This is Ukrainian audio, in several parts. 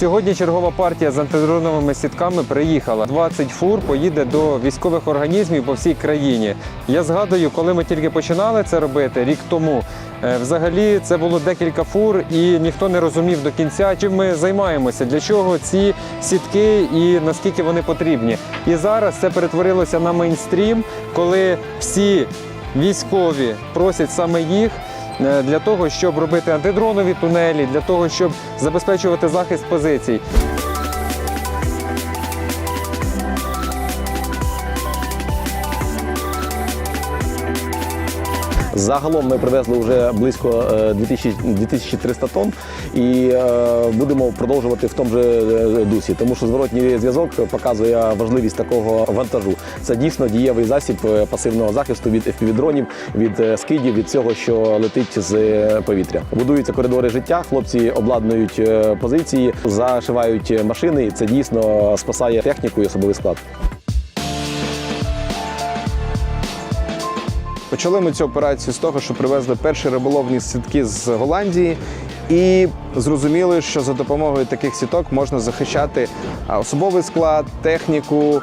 Сьогодні чергова партія з антидроновими сітками приїхала. 20 фур поїде до військових організмів по всій країні. Я згадую, коли ми тільки починали це робити рік тому. е, Взагалі це було декілька фур, і ніхто не розумів до кінця, чим ми займаємося, для чого ці сітки і наскільки вони потрібні. І зараз це перетворилося на мейнстрім, коли всі військові просять саме їх для того, щоб робити антидронові тунелі, для того, щоб забезпечувати захист позицій. Загалом ми привезли вже близько е, 2000 2300 тонн і е, будемо продовжувати в тому же е, дусі, тому що зворотній зв'язок показує важливість такого вантажу. Це дійсно дієвий засіб е, пасивного захисту від FPV-дронів, від е, скидів, від всього, що летить з е, повітря. Будуються коридори життя. Хлопці обладнують е, позиції, зашивають машини. і Це дійсно спасає техніку і особовий склад. Почали ми цю операцію з того, що привезли перші риболовні сітки з Голландії, і зрозуміли, що за допомогою таких сіток можна захищати особовий склад, техніку,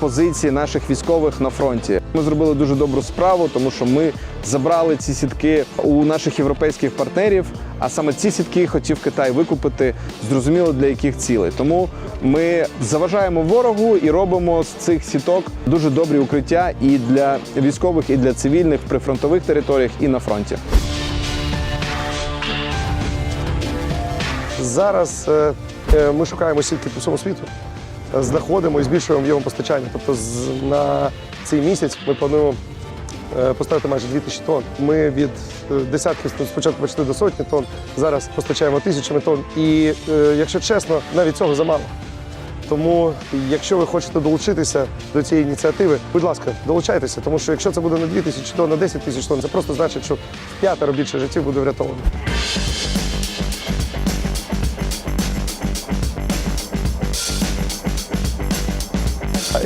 позиції наших військових на фронті. Ми зробили дуже добру справу, тому що ми забрали ці сітки у наших європейських партнерів. А саме ці сітки хотів Китай викупити, зрозуміло для яких цілей. Тому ми заважаємо ворогу і робимо з цих сіток дуже добрі укриття і для військових, і для цивільних в прифронтових територіях, і на фронті. Зараз е, е, ми шукаємо сітки по всьому світу, знаходимо і збільшуємо об'єм постачання. Тобто на цей місяць ми плануємо е, поставити майже 2000 тонн. Ми від десятків спочатку почали до сотні тонн, зараз постачаємо тисячами тонн. І якщо чесно, навіть цього замало. Тому, якщо ви хочете долучитися до цієї ініціативи, будь ласка, долучайтеся, тому що якщо це буде на 2 тисячі тонн, на 10 тисяч тонн, це просто значить, що п'ятеро більше життів буде врятовано.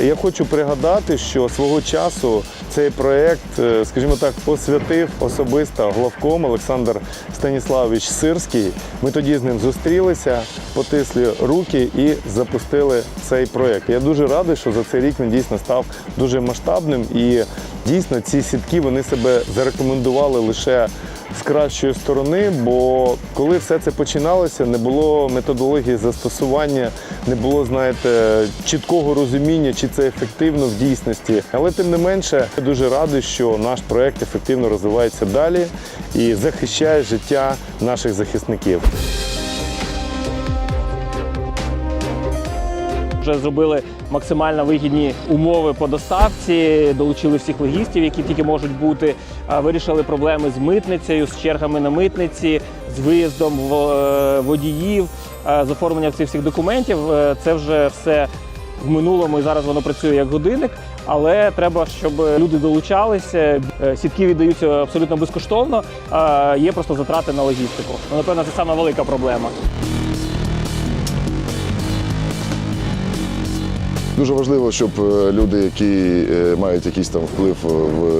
Я хочу пригадати, що свого часу цей проєкт, е, скажімо так, посвятив особисто главком Олександр Станіславович Сирський. Ми тоді з ним зустрілися, потисли руки і запустили цей проєкт. Я дуже радий, що за цей рік він дійсно став дуже масштабним і дійсно ці сітки вони себе зарекомендували лише з кращої сторони, бо коли все це починалося, не було методології застосування, не було, знаєте, чіткого розуміння, чи це ефективно в дійсності. Але тим не менше, я дуже радий, що наш проект ефективно розвивається далі і захищає життя наших захисників. Вже зробили максимально вигідні умови по доставці, долучили всіх логістів, які тільки можуть бути. Вирішили проблеми з митницею, з чергами на митниці, з виїздом е, водіїв, е, з оформленням цих всіх документів. Е, Це вже все в минулому і зараз воно працює як годинник. Але треба, щоб люди долучалися. Сітки віддаються абсолютно безкоштовно. Є просто затрати на логістику. Ну, напевно, це саме велика проблема. Дуже важливо, щоб е, люди, які е, мають якийсь там вплив е,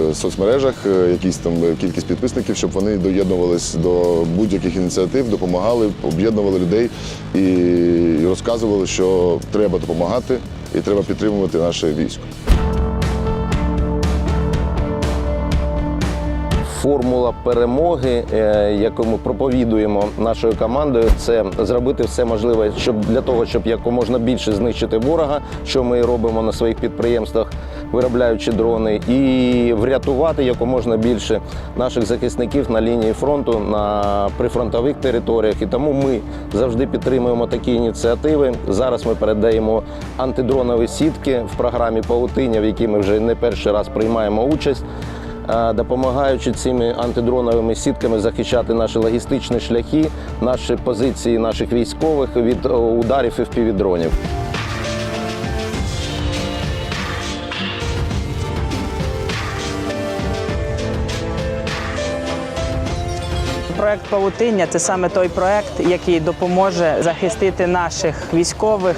в соцмережах, якісь там кількість підписників, щоб вони доєднувались до будь-яких ініціатив, допомагали, об'єднували людей і розказували, що треба допомагати і треба підтримувати наше військо. Формула перемоги, е, яку ми проповідуємо нашою командою, це зробити все можливе, щоб для того, щоб якомога більше знищити ворога, що ми робимо на своїх підприємствах, виробляючи дрони, і врятувати якомога більше наших захисників на лінії фронту на прифронтових територіях. І тому ми завжди підтримуємо такі ініціативи. Зараз ми передаємо антидронові сітки в програмі Паутиня, в якій ми вже не перший раз приймаємо участь. Е, допомагаючи цими антидроновими сітками захищати наші логістичні шляхи, наші позиції наших військових від е, ударів і впівдронів. Проект Павутиння це саме той проект, який допоможе захистити наших військових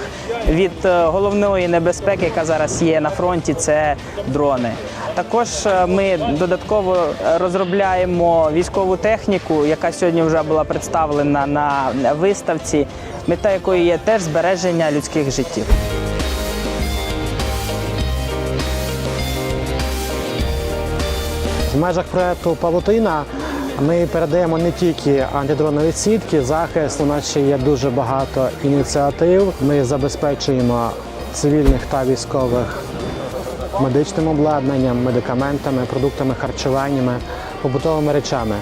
від е, головної небезпеки, яка зараз є на фронті. Це дрони. Також е, ми додатково розробляємо військову техніку, яка сьогодні вже була представлена на виставці, мета якої є теж збереження людських життів. В межах проекту Павутина ми передаємо не тільки антидронові сітки, захист. У нас ще є дуже багато ініціатив. Ми забезпечуємо цивільних та військових медичним обладнанням, медикаментами, продуктами харчуваннями, побутовими речами.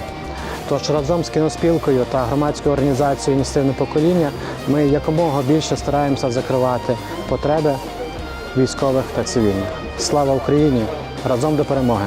Тож разом з кіноспілкою та громадською організацією «Ініціативне покоління ми якомога більше стараємося закривати потреби військових та цивільних. Слава Україні! Разом до перемоги!